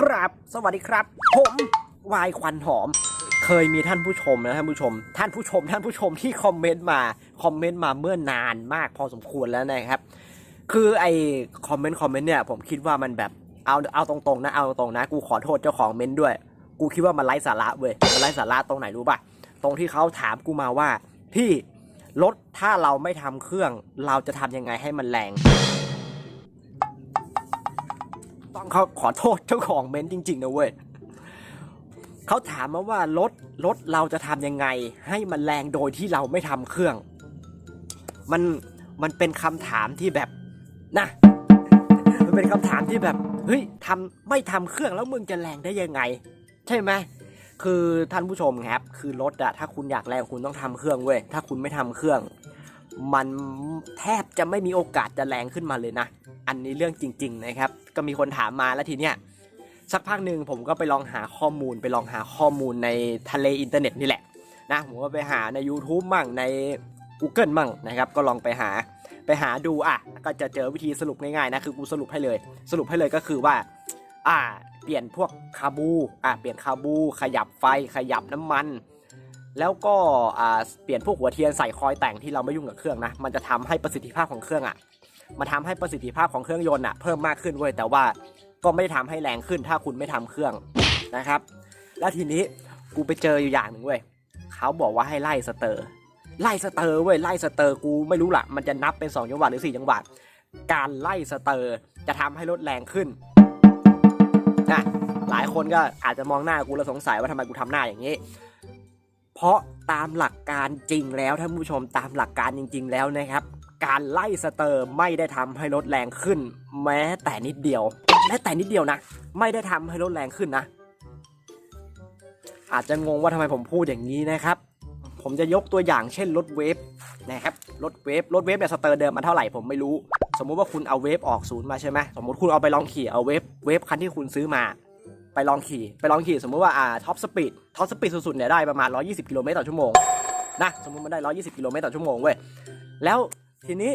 ครับ สวัสดีครับ ผมวายควันหอม เคยมีท่านผู้ชมนะท่านผู้ชม ท่านผู้ชม ท่านผู้ชมที่คอมเมนต์มาคอมเมนต์มาเมื่อนานมากพอสมควรแล้วนะครับ คือไอคอมเมนต์คอมเมนต์เนี่ยผมคิดว่ามันแบบเอาเอาตรงๆนะเอาตรงๆนะ กูขอโทษเจ้าของเมนต์ด้วย กูคิดว่ามันไร้สาระเว้ยมันไร้สาระตรงไหนรู้ป่ะตรงที่เขาถามกูมาว่าพี่รถถ้าเราไม่ทำเครื่อง เราจะทำยังไงให้มันแรง ต้องเขาขอโทษเจ้าของเมนต์จริง ๆ นะเว้ยเขาถามมาว่ารถรถเราจะทำยังไง ให้มันแรงโดยที่เราไม่ทำเครื่อง มันมันเป็นคำถามที่แบบนะมันเป็นคำถามที่แบบเฮ้ยทำไม่ทำเครื่องแล้วมึงจะแรงได้ยังไง ใช่ไหมคือท่านผู้ชมครับ คือรถอะถ้าคุณอยากแรงคุณต้องทำเครื่องเว้ยถ้าคุณไม่ทำเครื่อง มันแทบจะไม่มีโอกาสจะแรงขึ้นมาเลยนะ อันนี้เรื่องจริง ๆ นะครับ ก็มีคนถามมาแล้วทีเนี้ยสักพักหนึ่งผมก็ไปลองหาข้อมูลไปลองหาข้อมูลในทะเลอินเทอร์เน็ตนี่แหละนะผมก็ไปหาใน YouTube มั่งใน Google มั่งนะครับ ก็ลองไปหาไปหาดูอะ ก็จะเจอวิธีสรุปง่ายๆนะคือกูสรุปให้เลย สรุปให้เลยก็คือว่า อ่า เปลี่ยนพวกคาบูอ่าเปลี่ยนคาบู ขยับไฟขยับน้ำมัน แล้วก็เปลี่ยนพวกหัวเทียนใส่คอยแต่งที่เราไม่ยุ่งกับเครื่องนะ มันจะทำให้ประสิทธิภาพของเครื่องอะมันทำให้ประสิทธิภาพของเครื่องยนต์อะเพิ่มมากขึ้นเว้ยแต่ว่าก็ไม่ได้ทำให้แรงขึ้นถ้าคุณไม่ทำเครื่องนะครับ แล้วทีนี้กูไปเจออยู่อย่างหนึ่งเว้ยเขาบอกว่าให้ไล่สเตอร์ ไล่สเตอร์เว้ยไล่สเตอร์กูไม่รู้ละมันจะนับเป็น2จังหวะหรือ4จังหวะการไล่สเตอร์จะทำให้รถแรงขึ้นนะหลายคนก็อาจจะมองหน้ากูแล้วสงสัยว่าทำไมกูทำหน้าอย่างนี้ เพราะตามหลักการจริงแล้วท่านผู้ชมตามหลักการจริง ๆ แล้วนะครับ การไล่สเตอร์ไม่ได้ทำให้รถแรงขึ้น แม้แต่นิดเดียวแม้แต่นิดเดียวนะ ไม่ได้ทำให้รถแรงขึ้นนะ อาจจะงงว่าทำไมผมพูดอย่างนี้นะครับ ผมจะยกตัวอย่างเช่นรถเวฟนะครับรถเวฟรถเวฟเนี่ยสเตอร์เดิมมันเท่าไหร่ผมไม่รู้ สมมุติว่าคุณเอาเวฟออกศูนย์มาใช่ไหมสมมติคุณเอาไปลองขี่เอาเวฟเวฟคันที่คุณซื้อมา ไปลองขี่ไปลองขี่สมมุติว่าอ่าท็อปสปีดท็อปสปีดสุดๆเนี่ยได้ประมาณ 120 กิโลเมตรต่อชั่วโมงนะสมมุติมันได้ 120 กิโลเมตรต่อชั่วโมงเว้ยแล้วทีนี้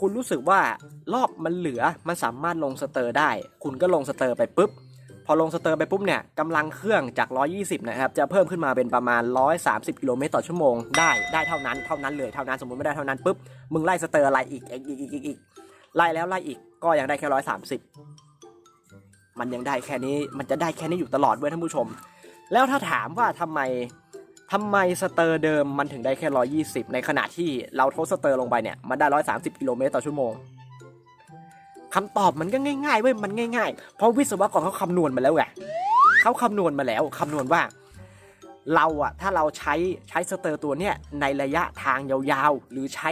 คุณรู้สึกว่ารอบมันเหลือมันสามารถลงสเตอร์ได้ คุณก็ลงสเตอร์ไปปุ๊บ พอลงสเตอร์ไปปุ๊บเนี่ยกำลังเครื่องจาก 120 นะครับ จะเพิ่มขึ้นมาเป็นประมาณ 130 กิโลเมตรต่อชั่วโมงได้ได้เท่านั้นเท่านั้นเลยเท่านั้นสมมติไม่ได้เท่านั้นปุ๊บมึงไล่สเตอร์อะไรอีกอีกอีกอีกอีกไล่แล้วไล่อีกก็ยังได้แค่ 130 มันยังได้แค่นี้มันจะได้แค่นี้อยู่ตลอดเว้ยท่านผู้ชม แล้วถ้าถามว่าทำไมทำไมสเตอร์เดิมมันถึงได้แค่ 120 ในขณะที่เราทดสเตอร์ลงไปเนี่ยมันได้ 130 กิโลเมตรต่อชั่วโมงคำตอบมันก็ง่ายๆเว้ยมันง่ายๆ เพราะวิศวกรเขาคำนวณมาแล้วไงเขาคำนวณมาแล้วคำนวณว่า เราอะถ้าเราใช้ใช้สเตอร์ตัวเนี้ยในระยะทางยาวๆ หรือใช้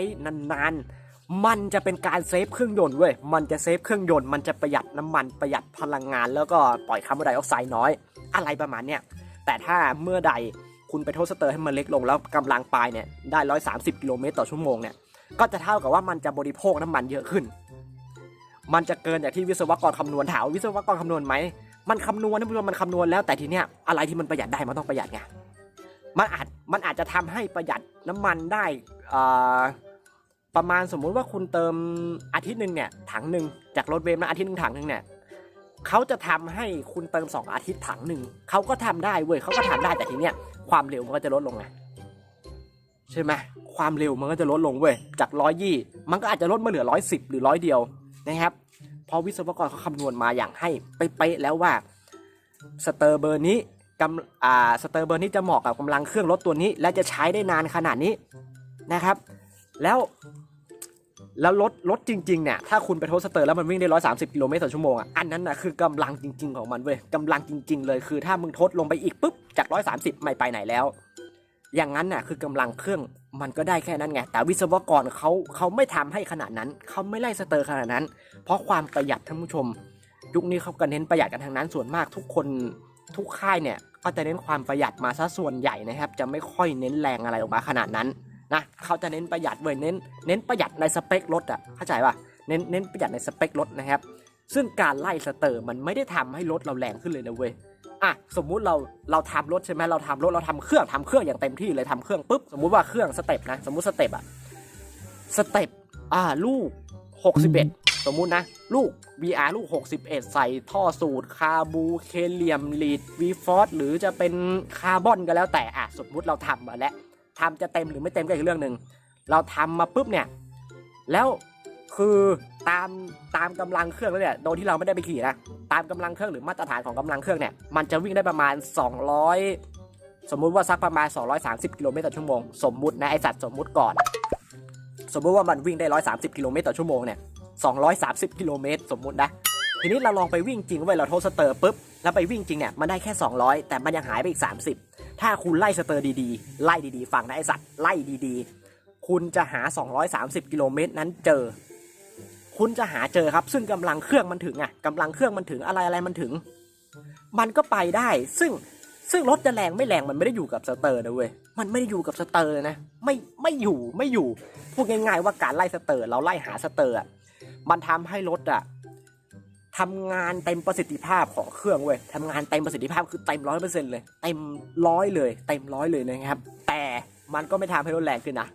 นานๆ มันจะเป็นการเซฟเครื่องยนต์เว้ย มันจะเซฟเครื่องยนต์ มันจะประหยัดน้ำมันประหยัดพลังงาน แล้วก็ปล่อยคาร์บอนไดออกไซด์น้อย อะไรประมาณเนี้ย แต่ถ้าเมื่อใดคุณไปทดสเตอร์ให้มันเล็กลงแล้วกำลังปลายเนี่ยได้ 130 กิโลเมตรต่อชั่วโมงเนี่ย ก็จะเท่ากับว่ามันจะบริโภคน้ำมันเยอะขึ้น มันจะเกินจากที่วิศวกรคำนวณถามว่าวิศวกรคำนวณไหม มันคำนวณนะผู้ชมมันคำนวณแล้วแต่ทีเนี้ยอะไรที่มันประหยัดได้มันต้องประหยัดไง มันอาจมันอาจจะทำให้ประหยัดน้ำมันได้อ่า ประมาณสมมุติว่าคุณเติมอาทิตย์หนึ่งเนี่ยถังหนึ่งจากรถเวฟนะอาทิตย์หนึ่งถังหนึ่งเนี่ยเขาจะทำให้คุณเติมสองอาทิตย์ถังหนึ่งเขาก็ทำได้เว้ยเขาก็ทำได้แต่ทีเนี้ยความเร็วมันก็จะลดลงไงใช่ไหมความเร็วมันก็จะลดลงเว้ยจากร้อยยี่มันก็อาจจะลดมาเหลือร้อยสิบหรือร้อยเดียวนะครับเพราะวิศวกรเขาคำนวณมาอย่างให้เป๊ะแล้วว่าสเตอร์เบอร์นี้กำอ่าสเตอร์เบอร์นี้จะเหมาะกับกำลังเครื่องรถตัวนี้ และจะใช้ได้นานขนาดนี้นะครับ แล้วแล้วรถรถจริงๆเนี่ยถ้าคุณไปทดสเตอร์แล้วมันวิ่งได้ 130 กิโลเมตรต่อชั่วโมงอะอันนั้นนะคือกำลังจริง ๆ ของมันเว้ยกำลังจริง ๆ เลยคือถ้ามึงทดลงไปอีกปุ๊บจาก 130 ไม่ไปไหนแล้ว อย่างนั้นน่ะคือกำลังเครื่องมันก็ได้แค่นั้นไงแต่วิศวกรเขาเขาไม่ทำให้ขนาดนั้นเขาไม่ไล่สเตอร์ขนาดนั้น เพราะความประหยัดท่านผู้ชม ยุคนี้เขาก็เน้นประหยัดกันทางนั้นส่วนมากทุกคนทุกค่ายเนี่ยก็จะเน้นความประหยัดมาซะส่วนใหญ่นะครับ จะไม่ค่อยเน้นแรงอะไรออกมาขนาดนั้น นะเขาจะเน้นประหยัดเว้ยเน้นเน้นประหยัดในสเปครถอะเข้าใจป่ะเน้นเน้นประหยัดในสเปครถนะครับ ซึ่งการไล่สเตอร์มันไม่ได้ทำให้รถเราแรงขึ้นเลยนะเว้ยอะสมมุติเราเราทำรถใช่ไหมเราทำรถเราทำเครื่องทำเครื่องอย่างเต็มที่เลยทำเครื่องปุ๊บสมมุติว่าเครื่องสเต็ปนะสมมุติสเต็ปอะสเต็ปอ่าลูก 61 สมมุตินะ ลูก VR ลูก 61 ใส่ท่อสูตร คาบูเคเลียมลีดวีฟอสหรือจะเป็นคาร์บอนก็แล้วแต่อะสมมุติเราทำมาแล้ว ทำจะเต็มหรือไม่เต็มก็อีกเรื่องหนึ่งเราทำมาปุ๊บเนี่ยแล้วคือตามตามกำลังเครื่องแล้วเนี่ยโดยที่เราไม่ได้ไปขี่นะตามกำลังเครื่องหรือมาตรฐานของกำลังเครื่องเนี่ยมันจะวิ่งได้ประมาณ 200 สมมุติว่าสักประมาณ 230 กิโลเมตรต่อชั่วโมงสมมุตินะไอสัตว์สมมุติก่อน สมมุติว่ามันวิ่งได้ 130 กิโลเมตรต่อชั่วโมงเนี่ย230 กิโลเมตรสมมุตินะทีนี้เราลองไปวิ่งจริงเว้ยเราโทษสเตอร์ปุ๊บ แล้วไปวิ่งจริงเนี่ยมันได้แค่ 200 แต่มันยังหายไปอีก 30 ถ้าคุณไล่สเตอร์ดีๆ ไล่ดีๆฟังนะไอสัตว์ไล่ดีๆ คุณจะหา 230 กิโลเมตรนั้นเจอ คุณจะหาเจอครับ ซึ่งกำลังเครื่องมันถึงอะกำลังเครื่องมันถึงอะไรอะไรมันถึง มันก็ไปได้ซึ่งซึ่งรถจะแรงไม่แรงมันไม่ได้อยู่กับสเตอร์นะเว้ย มันไม่ได้อยู่กับสเตอร์นะไม่ไม่อยู่ไม่อยู่พูดง่ายๆว่าการไล่สเตอร์ เราไล่หาสเตอร์อะมันทำให้รถอะ ทำงานเต็มประสิทธิภาพของเครื่องเว้ยทำงานเต็มประสิทธิภาพคือเต็มร้อยเปอร์เซ็นต์เลยเต็มร้อยเลยเต็มร้อยเลยนะครับ แต่มันก็ไม่ทำให้รถแรงขึ้นนะ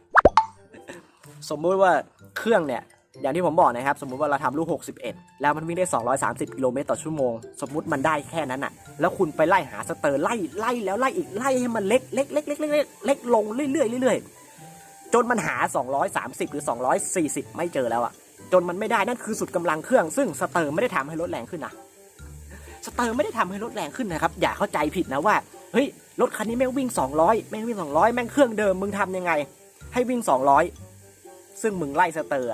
สมมุติว่าเครื่องเนี่ยอย่างที่ผมบอกนะครับ สมมุติว่าเราทำลูก 61 แล้วมันวิ่งได้ 230 กิโลเมตรต่อชั่วโมง สมมุติมันได้แค่นั้นอะ แล้วคุณไปไล่หาสเตอร์ไล่ไล่แล้วไล่อีกไล่ให้มันเล็กเล็กเล็กเล็กเล็กเล็กเล็กลงเรื่อยๆเรื่อยๆจนมันหา 230 หรือ 240 ไม่เจอแล้วอะ จนมันไม่ได้นั่นคือสุดกำลังเครื่อง ซึ่งสเตอร์ไม่ได้ทำให้รถแรงขึ้นนะสเตอร์ไม่ได้ทำให้รถแรงขึ้นนะครับ อย่าเข้าใจผิดนะว่าเฮ้ยรถคันนี้แม่งวิ่ง 200 แม่งวิ่ง 200 แม่งเครื่องเดิมมึงทำยังไง ให้วิ่ง 200 ซึ่งมึงไล่สเตอร์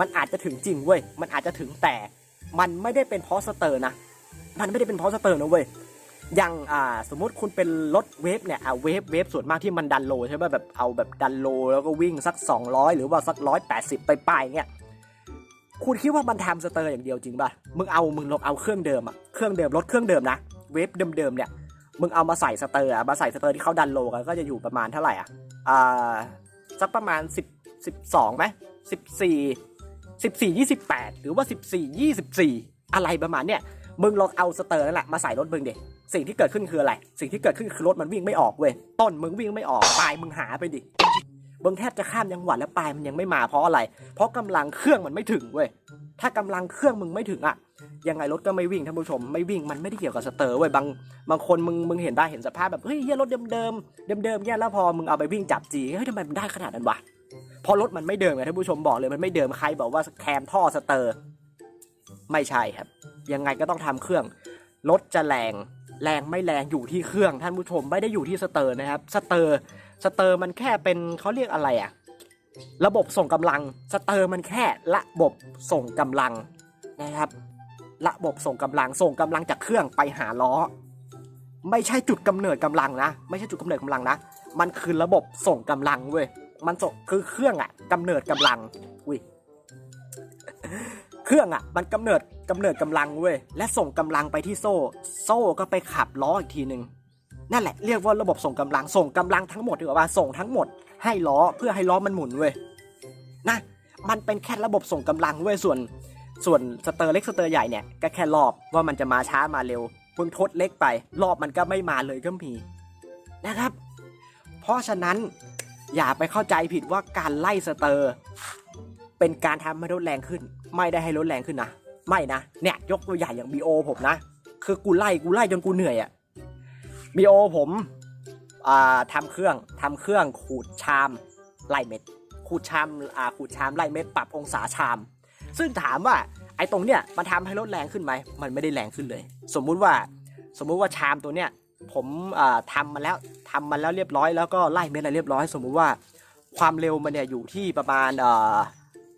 มันอาจจะถึงจริงเว้ยมันอาจจะถึงแต่มันไม่ได้เป็นเพราะสเตอร์นะมันไม่ได้เป็นเพราะสเตอร์นะเว้ยอย่างอ่าสมมติคุณเป็นรถเวฟเนี่ยอ่าเวฟเวฟส่วนมากที่มันดันโลใช่ไหมแบบเอาแบบดันโลแล้วก็วิ่งสัก 200 หรือว่าสัก 180 ไปปลายๆเงี้ย คุณคิดว่ามันทำสเตอร์อย่างเดียวจริงป่ะ มึงเอา มึงลองเอาเครื่องเดิมอะเครื่องเดิมรถเครื่องเดิมนะ เวฟเดิมๆเนี่ย มึงเอามาใส่สเตอร์อะมาใส่สเตอร์ที่เขาดันโลกันก็จะอยู่ประมาณเท่าไหร่อะอ่าสักประมาณ 10 12ไหม14 14 28 หรือว่า 14 24 อะไรประมาณเนี้ยมึงลองเอาสเตอร์นั่นแหละมาใส่รถมึงด็สิ่งที่เกิดขึ้นคืออะไร สิ่งที่เกิดขึ้นคือรถมันวิ่งไม่ออกเว้ย ต้นมึงวิ่งไม่ออก ปลายมึงหาไปดิ มึงแทบจะข้ามจังหวัดแล้วปลายมันยังไม่มาเพราะอะไร เพราะกำลังเครื่องมันไม่ถึงเว้ย ถ้ากำลังเครื่องมึงไม่ถึงอะยังไงรถก็ไม่วิ่งท่านผู้ชม ไม่วิ่งมันไม่ได้เกี่ยวกับสเตอร์เว้ยบางบางคนมึงมึงเห็นได้เห็นสภาพแบบเฮ้ยเฮียรถเดิมเดิมเดิมเดิมเนี่ยแล้วพอมึงเอาไปวิ่งจับจีเฮ้ยทำไมมันได้ขนาดนั้นวะเพราะรถมันไม่เดิมไงท่านผู้ชมบอกเลยมันไม่เดิมใครบอกว่าแคมท่อสเตอร์ ไม่ใช่ครับ ยังไงก็ต้องทำเครื่องรถจะแรง แรงไม่แรงอยู่ที่เครื่องท่านผู้ชมไม่ได้อยู่ที่สเตอร์นะครับสเตอร์สเตอร์มันแค่เป็นเขาเรียกอะไรอะระบบส่งกำลังสเตอร์มันแค่ระบบส่งกำลังนะครับ ระบบส่งกำลังส่งกำลังจากเครื่องไปหาล้อ ไม่ใช่จุดกำเนิดกำลังนะ ไม่ใช่จุดกำเนิดกำลังนะ มันคือระบบส่งกำลังเว้ยมันส่งคือเครื่องอะกำเนิดกำลังอุ้ย เครื่องอะมันกำเนิดกำเนิดกำลังเว้ยและส่งกำลังไปที่โซ่ โซ่ก็ไปขับล้ออีกทีหนึ่งนั่นแหละเรียกว่าระบบส่งกำลังส่งกำลังทั้งหมดถือว่าส่งทั้งหมด ให้ล้อเพื่อให้ล้อมันหมุนเว้ยนะมันเป็นแค่ระบบส่งกำลังเว้ยส่วน ส่วนสเตอร์เล็กสเตอร์ใหญ่เนี่ยก็แค่รอบว่ามันจะมาช้ามาเร็วมึงทดเล็กไป รอบมันก็ไม่มาเลยก็มีนะครับ เพราะฉะนั้นอย่าไปเข้าใจผิดว่าการไล่สเตอร์ เป็นการทำให้รถแรงขึ้น ไม่ได้ให้รถแรงขึ้นนะ ไม่นะ เนี่ยยกตัวอย่างอย่าง BO ผมนะ คือกูไล่กูไล่จนกูเหนื่อยอะ BO ผมอ่าทำเครื่องทำเครื่องขูดชามไล่เม็ด ขูดชามอ่าขูดชามไล่เม็ดปรับองศาชาม ซึ่งถามว่าไอ้ตรงเนี้ยมันทำให้รถแรงขึ้นไหม มันไม่ได้แรงขึ้นเลย สมมุติว่าสมมุติว่าชามตัวเนี้ยผมอ่าทำมาแล้วทำมาแล้วเรียบร้อยแล้วก็ไล่เม็ดอะไรเรียบร้อย สมมุติว่าความเร็วมันเนี่ยอยู่ที่ประมาณ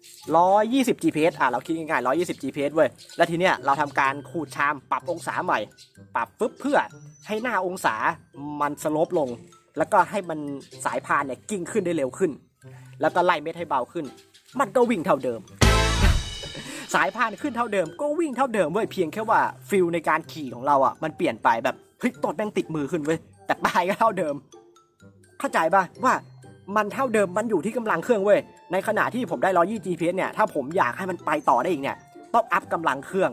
เอ่อร้อยยี่สิบ GPS อะเราคิดง่ายๆร้อยยี่สิบ GPS เว้ย แล้วทีเนี้ยเราทำการขูดชามปรับองศาใหม่ ปรับปุ๊บเพื่อให้หน้าองศามันสโลปลง แล้วก็ให้มันสายพานเนี่ยกิ้งขึ้นได้เร็วขึ้น แล้วก็ไล่เม็ดให้เบาขึ้น มันก็วิ่งเท่าเดิม สายพานขึ้นเท่าเดิม ก็วิ่งเท่าเดิมเว้ยเพียงแค่ว่าฟิลในการขี่ของเราอะมันเปลี่ยนไปแบบเฮ้ยตดแม่งติดมือขึ้นเว้ยแต่ปลายก็เท่าเดิม เข้าใจป่ะว่า มันเท่าเดิมมันอยู่ที่กำลังเครื่องเว้ย ในขณะที่ผมได้ร้อยี่ GPS เนี่ย ถ้าผมอยากให้มันไปต่อได้อีกเนี่ย ต้องอัพกำลังเครื่อง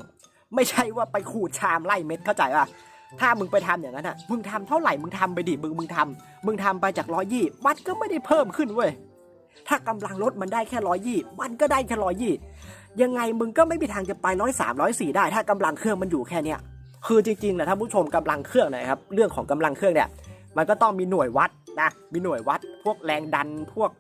ไม่ใช่ว่าไปขูดชามไล่เม็ดเข้าใจป่ะ ถ้ามึงไปทำอย่างนั้นอะ มึงทำเท่าไหร่ มึงทำไปดิ มึงมึงทำมึงทำไปจากร้อยี่ มันก็ไม่ได้เพิ่มขึ้นเว้ย ถ้ากำลังรถมันได้แค่ร้อยยี่ มันก็ได้แค่ร้อยยี่ ยังไงมึงก็ไม่มีทางจะไปร้อยสามร้อยสี่ได้ ถ้ากำลังเครื่องมันอยู่แค่เนี้ย คือจริงๆนะท่านผู้ชมกำลังเครื่องนะครับ เรื่องของกำลังเครื่องเนี่ย มันก็ต้องมีหน่วยวัดนะมีหน่วยวัดพวกแรงดันพวก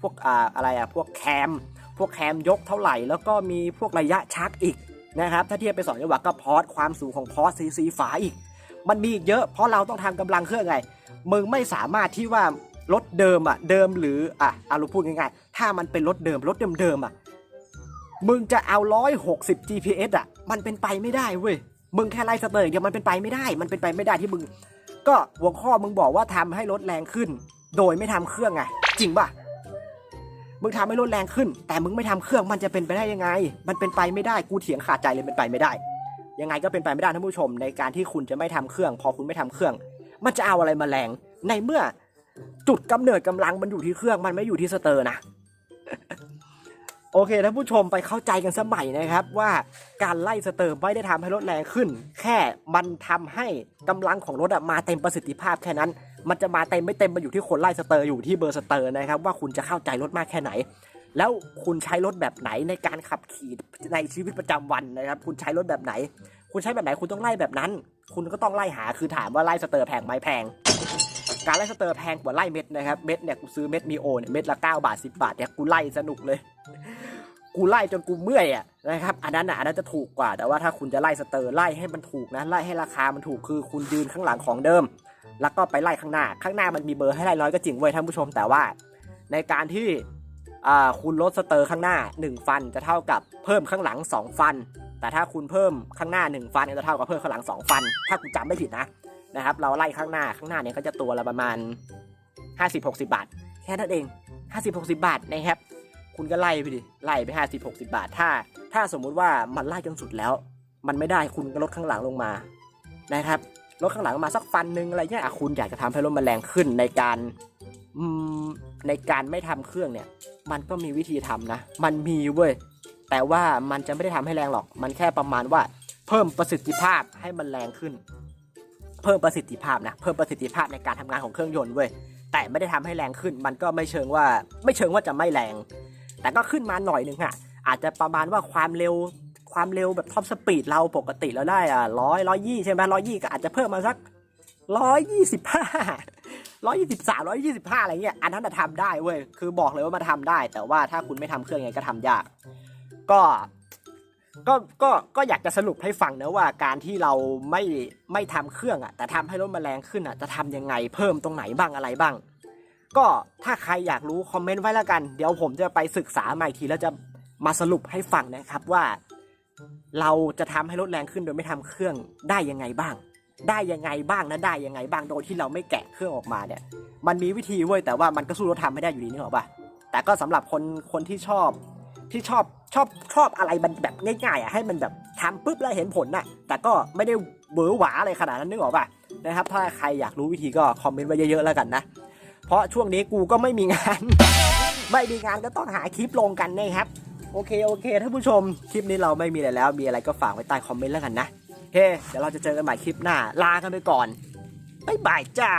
พวกอ่าอะไรอะพวกแคม พวกแคมยกเท่าไหร่ แล้วก็มีพวกระยะชักอีกนะครับถ้าเทียบไปสองจังหวะก็พอร์ตความสูงของพอร์ตซีซีฝาอีก มันมีอีกเยอะเพราะเราต้องทำกำลังเครื่องไงมึงไม่สามารถที่ว่ารถเดิมอะเดิมหรืออะเอาเราพูดง่ายๆ ถ้ามันเป็นรถเดิมรถเดิมๆอะมึงจะเอา 160 GPS อะ มันเป็นไปไม่ได้เว้ย มึงแค่ไล่สเตอร์อย่างเดียวมันเป็นไปไม่ได้ มันเป็นไปไม่ได้ที่มึง ก็หัวข้อมึงบอกว่าทำให้รถแรงขึ้น โดยไม่ทำเครื่องไง จริงป่ะมึงทำให้รถแรงขึ้น แต่มึงไม่ทำเครื่องมันจะเป็นไปได้ยังไง มันเป็นไปไม่ได้กูเถียงขาดใจเลยเป็นไปไม่ได้ ยังไงก็เป็นไปไม่ได้ท่านผู้ชม ในการที่คุณจะไม่ทำเครื่อง พอคุณไม่ทำเครื่อง มันจะเอาอะไรมาแรง ในเมื่อ จุดกำเนิดกำลังมันอยู่ที่เครื่องมันไม่อยู่ที่สเตอร์นะ โอเคท่านผู้ชมไปเข้าใจกันสมัยนะครับว่าการไล่สเตอร์ไม่ได้ทำให้รถแรงขึ้น แค่มันทำให้กำลังของรถมาเต็มประสิทธิภาพแค่นั้น มันจะมาเต็มไม่เต็มมาอยู่ที่คนไล่สเตอร์อยู่ที่เบอร์สเตอร์นะครับว่าคุณจะเข้าใจรถมากแค่ไหน แล้วคุณใช้รถแบบไหนในการขับขี่ในชีวิตประจำวันนะครับ คุณใช้รถแบบไหน คุณใช้แบบไหนคุณต้องไล่แบบนั้น คุณก็ต้องไล่หาคือถามว่าไล่สเตอร์แพงไหมแพงการไล่สเตอร์แพงกว่าไล่เม็ดนะครับ เม็ดเนี่ยกูซื้อเม็ดมีโอเนี่ยเม็ดละ9บาท 10 บาทเนี่ยกูไล่สนุกเลย กูไล่จนกูเมื่อยอะนะครับอันนั้นอะอันนั้นจะถูกกว่า แต่ว่าถ้าคุณจะไล่สเตอร์ไล่ให้มันถูกนะไล่ให้ราคามันถูกคือคุณยืนข้างหลังของเดิม แล้วก็ไปไล่ข้างหน้า ข้างหน้ามันมีเบอร์ให้ไล่ร้อยก็จริงเว้ยท่านผู้ชมแต่ว่า ในการที่อ่าคุณลดสเตอร์ข้างหน้า 1 ฟันจะเท่ากับเพิ่มข้างหลัง 2 ฟัน แต่ถ้าคุณเพิ่มข้างหน้า 1 ฟันก็จะเท่ากับเพิ่มข้างหลัง 2 ฟัน ถ้าคุณจำไม่ผิดนะนะครับ เราไล่ข้างหน้าข้างหน้าเนี่ยก็จะตัวละประมาณ 50-60 บาท แค่นั้นเอง 50-60 บาทนะครับ คุณก็ไล่ไปดิ ไล่ไป 50-60 บาท ถ้า ถ้าสมมุติว่ามันไล่จนสุดแล้ว มันไม่ได้คุณก็ลดข้างหลังลงมา นะครับ ลดข้างหลังมาสักฟันหนึ่งอะไรเงี้ยอะคุณอยากจะทำให้รถมันแรงขึ้นในการในการไม่ทำเครื่องเนี่ย มันก็มีวิธีทำนะ มันมีเว้ย แต่ว่ามันจะไม่ได้ทำให้แรงหรอก มันแค่ประมาณว่า เพิ่มประสิทธิภาพให้มันแรงขึ้น เพิ่มประสิทธิภาพนะ เพิ่มประสิทธิภาพในการทำงานของเครื่องยนต์เว้ย แต่ไม่ได้ทำให้แรงขึ้น มันก็ไม่เชิงว่า ไม่เชิงว่าจะไม่แรง แต่ก็ขึ้นมาหน่อยหนึ่งอะอาจจะประมาณว่าความเร็วความเร็วแบบท็อปสปีดเราปกติแล้วได้อะร้อยร้อยยี่ใช่ไหมร้อยยี่ก็อาจจะเพิ่มมาสักร้อยยี่สิบห้าร้อยยี่สิบสามร้อยยี่สิบห้าอะไรเงี้ยอันนั้นจะทำได้เว้ยคือบอกเลยว่ามาทำได้ แต่ว่าถ้าคุณไม่ทำเครื่องไงก็ทำยาก ก็ก็ก็ก็อยากจะสรุปให้ฟังนะว่าการที่เราไม่ไม่ทำเครื่องอะแต่ทำให้รถมันแรงขึ้นอะจะทำยังไงเพิ่มตรงไหนบ้างอะไรบ้าง ก็ถ้าใครอยากรู้คอมเมนต์ไว้แล้วกัน เดี๋ยวผมจะไปศึกษามาอีกทีแล้วจะมาสรุปให้ฟังนะครับว่า เราจะทำให้รถแรงขึ้นโดยไม่ทำเครื่องได้ยังไงบ้าง ได้ยังไงบ้างนะได้ยังไงบ้างโดยที่เราไม่แกะเครื่องออกมาเนี่ย มันมีวิธีเว้ยแต่ว่ามันก็สู้รถทำไม่ได้อยู่ดีนึกออกปะแต่ก็สำหรับคนคนที่ชอบที่ชอบชอบชอบอะไรมันแบบง่ายๆอะให้มันแบบทำปุ๊บแล้วเห็นผลน่ะ แต่ก็ไม่ได้เบอหวาอะไรขนาดนั้นนึกออกปะนะครับ ถ้าใครอยากรู้วิธีก็คอมเมนต์ไว้เยอะๆแล้วกันนะ เพราะช่วงนี้กูก็ไม่มีงาน ไม่มีงานก็ต้องหาคลิปลงกันนะครับ โอเคโอเคท่านผู้ชม คลิปนี้เราไม่มีอะไรแล้ว มีอะไรก็ฝากไว้ใต้คอมเมนต์แล้วกันนะโอเคเดี๋ยวเราจะเจอกันใหม่คลิปหน้า ลากันไปก่อนบ๊ายบายจ้า